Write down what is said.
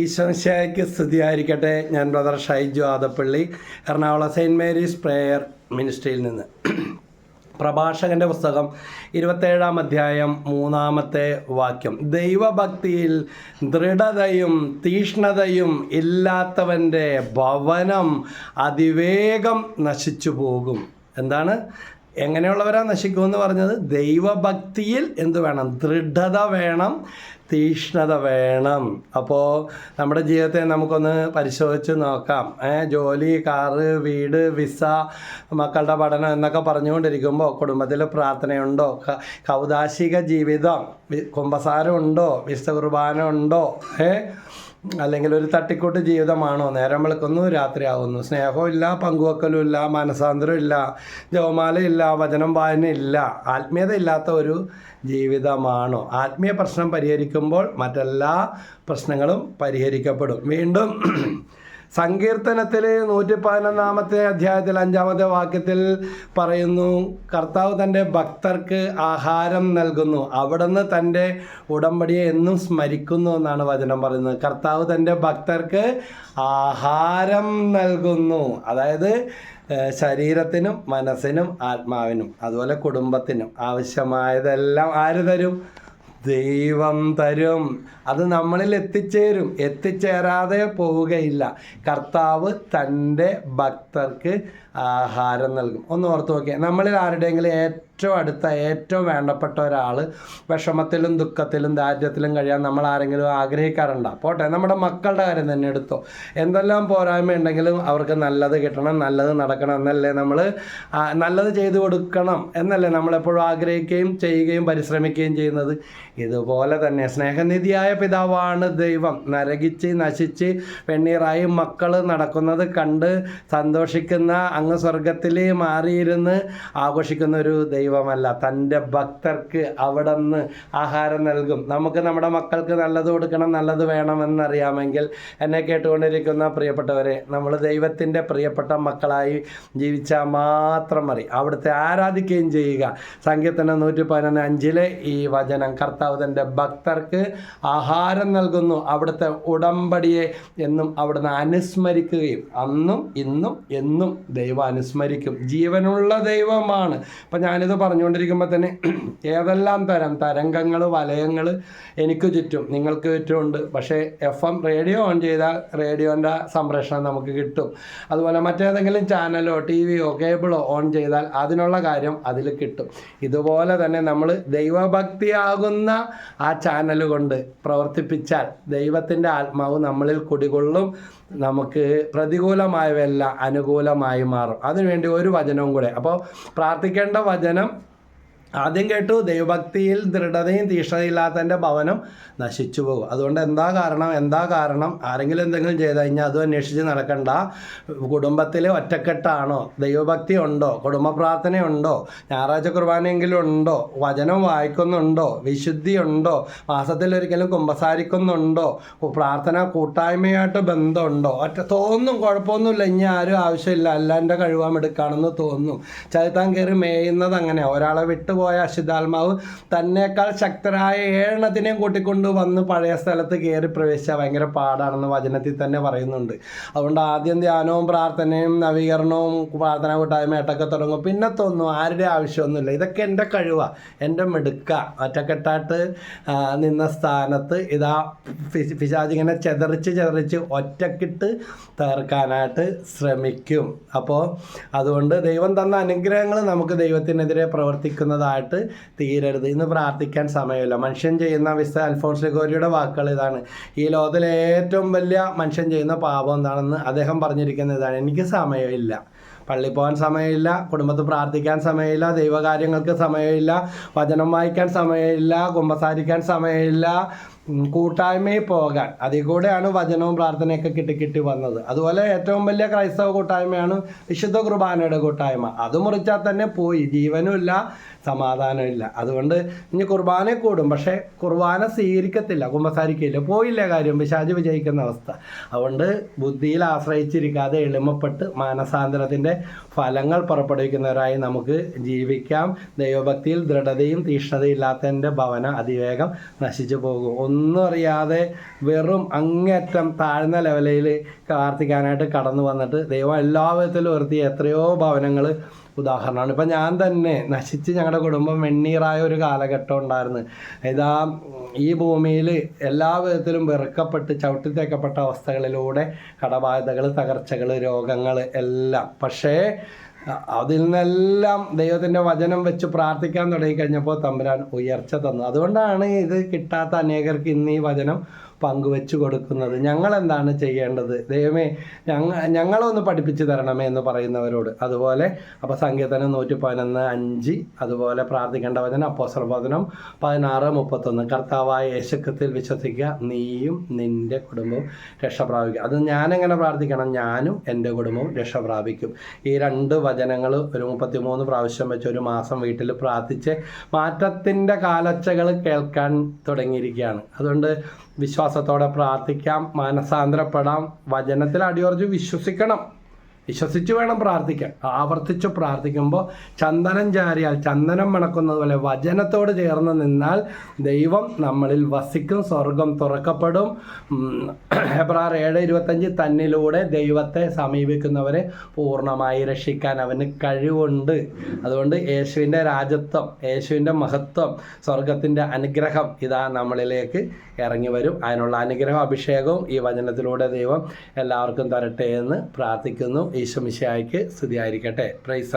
ഈശോശയ്ക്ക് സ്തുതിയായിരിക്കട്ടെ. ഞാൻ brother Shaiju Adappally Ernakulam saint Mary's prayer മിനിസ്ട്രിയിൽ നിന്ന്. പ്രഭാഷകന്റെ പുസ്തകം ഇരുപത്തേഴാം അധ്യായം മൂന്നാമത്തെ വാക്യം. ദൈവഭക്തിയിൽ ദൃഢതയും തീഷ്ണതയും ഇല്ലാത്തവന്റെ ഭവനം അതിവേഗം നശിച്ചു പോകും എന്താണ്? എങ്ങനെയുള്ളവരാ നശിക്കുമെന്ന് പറഞ്ഞത്? ദൈവഭക്തിയിൽ എന്ത് വേണം? ദൃഢത വേണം തീഷ്ണത വേണം. അപ്പോൾ നമ്മുടെ ജീവിതത്തെ നമുക്കൊന്ന് പരിശോധിച്ച് നോക്കാം. ജോലി കാറ് വീട് വിസ മക്കളുടെ പഠനം എന്നൊക്കെ പറഞ്ഞുകൊണ്ടിരിക്കുമ്പോൾ കുടുംബത്തിൽ പ്രാർത്ഥനയുണ്ടോ? കൗതാശിക ജീവിതം കുംഭസാരമുണ്ടോ വിശുദ്ധ കുർബാന ഉണ്ടോ ഏ അല്ലെങ്കിൽ ഒരു തട്ടിക്കൂട്ട് ജീവിതമാണോ? നേരം വിളക്കുന്നു രാത്രിയാവുന്നു. സ്നേഹവും ഇല്ല പങ്കുവെക്കലും ഇല്ല മനസാന്തരം ഇല്ല ജവമാല ഇല്ല വചനം വായന ഇല്ല ആത്മീയത ഇല്ലാത്ത ഒരു ജീവിതമാണോ? ആത്മീയ പ്രശ്നം പരിഹരിക്കുമ്പോൾ മറ്റെല്ലാ പ്രശ്നങ്ങളും പരിഹരിക്കപ്പെടും. വീണ്ടും സങ്കീർത്തനത്തിൽ നൂറ്റി പതിനൊന്നാമത്തെ അധ്യായത്തിൽ അഞ്ചാമത്തെ വാക്യത്തിൽ പറയുന്നു കർത്താവ് തന്റെ ഭക്തർക്ക് ആഹാരം നൽകുന്നു. അവിടുന്ന് തന്റെ ഉടമ്പടിയെ എന്നും സ്മരിക്കുന്നു എന്നാണ് വചനം പറയുന്നത്. കർത്താവ് തന്റെ ഭക്തർക്ക് ആഹാരം നൽകുന്നു. അതായത് ശരീരത്തിനും മനസ്സിനും ആത്മാവിനും അതുപോലെ കുടുംബത്തിനും ആവശ്യമായതെല്ലാം ആര് തരും? ദൈവം തരും. അത് നമ്മളിൽ എത്തിച്ചേരും. എത്തിച്ചേരാതെ പോവുകയില്ല. കർത്താവ് തന്റെ ഭക്തർക്ക് ആഹാരം നൽകും. ഒന്ന് ഓർത്ത് നോക്കിയ. നമ്മളിൽ ആരുടെയെങ്കിലും ഏറ്റവും അടുത്ത ഏറ്റവും വേണ്ടപ്പെട്ട ഒരാൾ വിഷമത്തിലും ദുഃഖത്തിലും ദാരിദ്ര്യത്തിലും കഴിയാൻ നമ്മൾ ആരെങ്കിലും ആഗ്രഹിക്കാറുണ്ടോ? പോട്ടെ നമ്മുടെ മക്കളുടെ കാര്യം തന്നെ എടുത്തോ. എന്തെല്ലാം പോരായ്മ ഉണ്ടെങ്കിലും അവർക്ക് നല്ലത് കിട്ടണം നല്ലത് നടക്കണം എന്നല്ലേ നമ്മൾ നല്ലത് ചെയ്തു കൊടുക്കണം എന്നല്ലേ നമ്മളെപ്പോഴും ആഗ്രഹിക്കുകയും ചെയ്യുകയും പരിശ്രമിക്കുകയും ചെയ്യുന്നത്. ഇതുപോലെ തന്നെ സ്നേഹനിധിയായ പിതാവാണ് ദൈവം. നരകിച്ച് നശിച്ച് വെണ്ണീറായി മക്കൾ നടക്കുന്നത് കണ്ട് സന്തോഷിക്കുന്ന അങ്ങ് സ്വർഗത്തിൽ മാറിയിരുന്ന് ആഘോഷിക്കുന്ന ഒരു ദൈവമല്ല. തന്റെ ഭക്തർക്ക് അവിടെ നിന്ന് ആഹാരം നൽകും. നമുക്ക് നമ്മുടെ മക്കൾക്ക് നല്ലത് കൊടുക്കണം നല്ലത് വേണമെന്നറിയാമെങ്കിൽ എന്നെ കേട്ടുകൊണ്ടിരിക്കുന്ന പ്രിയപ്പെട്ടവരെ നമ്മൾ ദൈവത്തിന്റെ പ്രിയപ്പെട്ട മക്കളായി ജീവിച്ചാൽ മാത്രം മതി. അവിടുത്തെ ആരാധിക്കുകയും ചെയ്യുക. സങ്കീർത്തനം നൂറ്റി പതിനൊന്ന് അഞ്ചിലെ ഈ വചനം കർത്താവ് തന്റെ ഭക്തർക്ക് ആഹാരം നൽകുന്നു. അവിടുത്തെ ഉടമ്പടിയെ എന്നും അവിടുന്ന് അനുസ്മരിക്കുകയും അന്നും ഇന്നും എന്നും ദൈവം അനുസ്മരിക്കും. ജീവനുള്ള ദൈവമാണ്. അപ്പം ഞാനിത് പറഞ്ഞുകൊണ്ടിരിക്കുമ്പോൾ തന്നെ ഏതെല്ലാം തരം തരംഗങ്ങൾ വലയങ്ങൾ എനിക്ക് ചുറ്റും നിങ്ങൾക്ക് ചുറ്റുമുണ്ട്. പക്ഷേ എഫ് എം റേഡിയോ ഓൺ ചെയ്താൽ റേഡിയോന്റെ സംപ്രേഷണം നമുക്ക് കിട്ടും. അതുപോലെ മറ്റേതെങ്കിലും ചാനലോ ടി വിയോ കേബിളോ ഓൺ ചെയ്താൽ അതിനുള്ള കാര്യം അതിൽ കിട്ടും. ഇതുപോലെ തന്നെ നമ്മൾ ദൈവഭക്തിയാകുന്ന ആ ചാനൽ കൊണ്ട് പ്രവർത്തിപ്പിച്ചാൽ ദൈവത്തിന്റെ ആത്മാവ് നമ്മളിൽ കുടികൊള്ളും. നമുക്ക് പ്രതികൂലമായവയെല്ലാം അനുകൂലമായി മാറും. അതിനുവേണ്ടി ഒരു വചനവും കൂടെ. അപ്പോൾ പ്രാർത്ഥിക്കേണ്ട വചനം ആദ്യം കേട്ടു ദൈവഭക്തിയിൽ ദൃഢതയും തീഷ്ണതയില്ലാത്തതിന്റെ ഭവനം നശിച്ചു പോകും. അതുകൊണ്ട് എന്താ കാരണം? എന്താ കാരണം? ആരെങ്കിലും എന്തെങ്കിലും ചെയ്ത് കഴിഞ്ഞാൽ അതും അന്വേഷിച്ച് നടക്കണ്ട. കുടുംബത്തിൽ ഒറ്റക്കെട്ടാണോ? ദൈവഭക്തി ഉണ്ടോ? കുടുംബ പ്രാർത്ഥനയുണ്ടോ ഞായറാഴ്ച കുർബാനയെങ്കിലും ഉണ്ടോ? വചനം വായിക്കുന്നുണ്ടോ? വിശുദ്ധി ഉണ്ടോ? മാസത്തിലൊരിക്കലും കുമ്പസാരിക്കുന്നുണ്ടോ? പ്രാർത്ഥന കൂട്ടായ്മയായിട്ട് ബന്ധമുണ്ടോ? ഒറ്റ തോന്നും കുഴപ്പമൊന്നുമില്ല. ഇനി ആരും ആവശ്യമില്ല. അല്ലാന്റെ കഴിവാൻ എടുക്കുകയാണെന്ന് തോന്നും. ചരിത്രം കയറി മേയുന്നത് അങ്ങനെ ഒരാളെ വിട്ടുപോയ അശുദ്ധാത്മാവ് തന്നെക്കാൾ ശക്തരായ ഏഴെണ്ണത്തിനെയും കൂട്ടിക്കൊണ്ട് വന്ന് പഴയ സ്ഥലത്ത് കയറി പ്രവേശിച്ചാൽ ഭയങ്കര പാടാണെന്ന് വചനത്തിൽ തന്നെ പറയുന്നുണ്ട്. അതുകൊണ്ട് ആദ്യം ധ്യാനവും പ്രാർത്ഥനയും നവീകരണവും പ്രാർത്ഥന കൂട്ടായ്മയായിട്ടൊക്കെ തുടങ്ങും. പിന്നെ തോന്നും ആരുടെ ആവശ്യമൊന്നുമില്ല. ഇതൊക്കെ എന്റെ കഴിവാണ് എന്റെ മെടുക്ക. ഒറ്റക്കെട്ടായിട്ട് നിന്ന സ്ഥാനത്ത് ഇതാ ഫി- പിശാച് ഇങ്ങനെ ചെതറിച്ച് ചെതറിച്ച് ഒറ്റക്കിട്ട് തീർക്കാനായിട്ട് ശ്രമിക്കും. അപ്പോൾ അതുകൊണ്ട് ദൈവം തന്ന അനുഗ്രഹങ്ങൾ നമുക്ക് ദൈവത്തിനെതിരെ പ്രവർത്തിക്കുന്നതായിട്ട് തീരരുത്. ഇന്ന് പ്രാർത്ഥിക്കാൻ സമയമില്ല. മനുഷ്യൻ ചെയ്യുന്ന വിശുദ്ധ അൽഫോൺസ് ലിഗോരിയുടെ വാക്കുകൾ ഇതാണ്. ഈ ലോകത്തിലെ ഏറ്റവും വലിയ മനുഷ്യൻ ചെയ്യുന്ന പാപം എന്താണെന്ന് അദ്ദേഹം പറഞ്ഞിരിക്കുന്ന ഇതാണ്. എനിക്ക് സമയമില്ല. പള്ളി പോകാൻ സമയമില്ല കുടുംബത്തിൽ പ്രാർത്ഥിക്കാൻ സമയമില്ല ദൈവകാര്യങ്ങൾക്ക് സമയമില്ല വചനം വായിക്കാൻ സമയമില്ല കുമ്പസാരിക്കാൻ സമയമില്ല കൂട്ടായ്മയിൽ പോകാൻ. അതിൽ കൂടെയാണ് വചനവും പ്രാർത്ഥനയൊക്കെ കിട്ടി വന്നത്. അതുപോലെ ഏറ്റവും വലിയ ക്രൈസ്തവ കൂട്ടായ്മയാണ് വിശുദ്ധ കുർബാനയുടെ കൂട്ടായ്മ. അത് മുറിച്ചാൽ തന്നെ പോയി. ജീവനുമില്ല സമാധാനമില്ല അതുകൊണ്ട് ഇനി കുർബാന കൂടും. പക്ഷേ കുർബാന സ്വീകരിക്കത്തില്ല കുമ്പസാരിക്കില്ല പോയില്ല കാര്യം? പിശാജ് വിജയിക്കുന്ന അവസ്ഥ. അതുകൊണ്ട് ബുദ്ധിയിൽ ആശ്രയിച്ചിരിക്കാതെ എളിമപ്പെട്ട് മാനസാന്തരത്തിന്റെ ഫലങ്ങൾ പുറപ്പെടുവിക്കുന്നവരായി നമുക്ക് ജീവിക്കാം. ദൈവഭക്തിയിൽ ദൃഢതയും തീഷ്ണതയും ഇല്ലാത്തതിന്റെ ഭവന അതിവേഗം നശിച്ചു പോകും. ഒന്നും അറിയാതെ വെറും അങ്ങേറ്റം താഴ്ന്ന ലെവലിൽ പ്രാർത്ഥിക്കാനായിട്ട് കടന്നു വന്നിട്ട് ദൈവം എല്ലാ വിധത്തിലും ഉയർത്തിയ എത്രയോ ഭവനങ്ങൾ ഉദാഹരണമാണ്. ഇപ്പം ഞാൻ തന്നെ നശിച്ച് ഞങ്ങളുടെ കുടുംബം വെണ്ണീറായ ഒരു കാലഘട്ടം ഉണ്ടായിരുന്നു. ഇതാ ഈ ഭൂമിയിൽ എല്ലാ വിധത്തിലും വെറുക്കപ്പെട്ട് ചവിട്ടിത്തേക്കപ്പെട്ട അവസ്ഥകളിലൂടെ കടബാധ്യതകൾ തകർച്ചകൾ രോഗങ്ങൾ എല്ലാം. പക്ഷേ അതിൽ നിന്നെല്ലാം ദൈവത്തിന്റെ വചനം വെച്ച് പ്രാർത്ഥിക്കാൻ തുടങ്ങിക്കഴിഞ്ഞപ്പോൾ തമ്പുരാൻ ഉയർച്ച തന്നു. അതുകൊണ്ടാണ് ഇത് കിട്ടാത്ത അനേകർക്ക് ഇന്ന് ഈ വചനം പങ്കുവെച്ചു കൊടുക്കുന്നത്. ഞങ്ങൾ എന്താണ് ചെയ്യേണ്ടത്? ദൈവമേ ഞങ്ങ ഞങ്ങളൊന്ന് പഠിപ്പിച്ചു തരണമേ എന്ന് പറയുന്നവരോട്. അതുപോലെ അപ്പോൾ സങ്കീർത്തനം നൂറ്റി പതിനൊന്ന് അഞ്ച് അതുപോലെ പ്രാർത്ഥിക്കേണ്ട വചനം അപ്പോ വചനം പതിനാറ് മുപ്പത്തൊന്ന്. കർത്താവായ യേശുക്കത്തിൽ വിശ്വസിക്കുക നീയും നിന്റെ കുടുംബവും രക്ഷ പ്രാപിക്കുക അത് ഞാനെങ്ങനെ പ്രാർത്ഥിക്കണം? ഞാനും എന്റെ കുടുംബവും രക്ഷ പ്രാപിക്കും ഈ രണ്ട് വചനങ്ങൾ ഒരു മുപ്പത്തിമൂന്ന് പ്രാവശ്യം വെച്ച് ഒരു മാസം വീട്ടിൽ പ്രാർത്ഥിച്ച് മാറ്റത്തിന്റെ കാലച്ചകൾ കേൾക്കാൻ തുടങ്ങിയിരിക്കുകയാണ്. അതുകൊണ്ട് വിശ്വാസത്തോടെ പ്രാർത്ഥിക്കാം മാനസാന്തരപ്പെടാം വചനത്തിൽ അടിയുറച്ച് വിശ്വസിക്കണം. വിശ്വസിച്ച് വേണം പ്രാർത്ഥിക്കാൻ. ആവർത്തിച്ച് പ്രാർത്ഥിക്കുമ്പോൾ ചന്ദനം ചാരിയാൽ ചന്ദനം മണക്കുന്നത് പോലെ വചനത്തോട് ചേർന്ന് നിന്നാൽ ദൈവം നമ്മളിൽ വസിക്കും സ്വർഗം തുറക്കപ്പെടും. ഹെബ്രാർ ഏഴ് ഇരുപത്തഞ്ച് തന്നിലൂടെ ദൈവത്തെ സമീപിക്കുന്നവരെ പൂർണമായി രക്ഷിക്കാൻ അവന് കഴിവുണ്ട്. അതുകൊണ്ട് യേശുവിന്റെ രാജത്വം യേശുവിന്റെ മഹത്വം സ്വർഗത്തിന്റെ അനുഗ്രഹം ഇതാ നമ്മളിലേക്ക് ഇറങ്ങി വരും. അതിനുള്ള അനുഗ്രഹം അഭിഷേകവും ഈ വചനത്തിലൂടെ ദൈവം എല്ലാവർക്കും തരട്ടെ എന്ന് പ്രാർത്ഥിക്കുന്നു. ഈശ്വമിശായ്ക്ക് സ്തുതിയായിരിക്കട്ടെ. പ്രൈസ്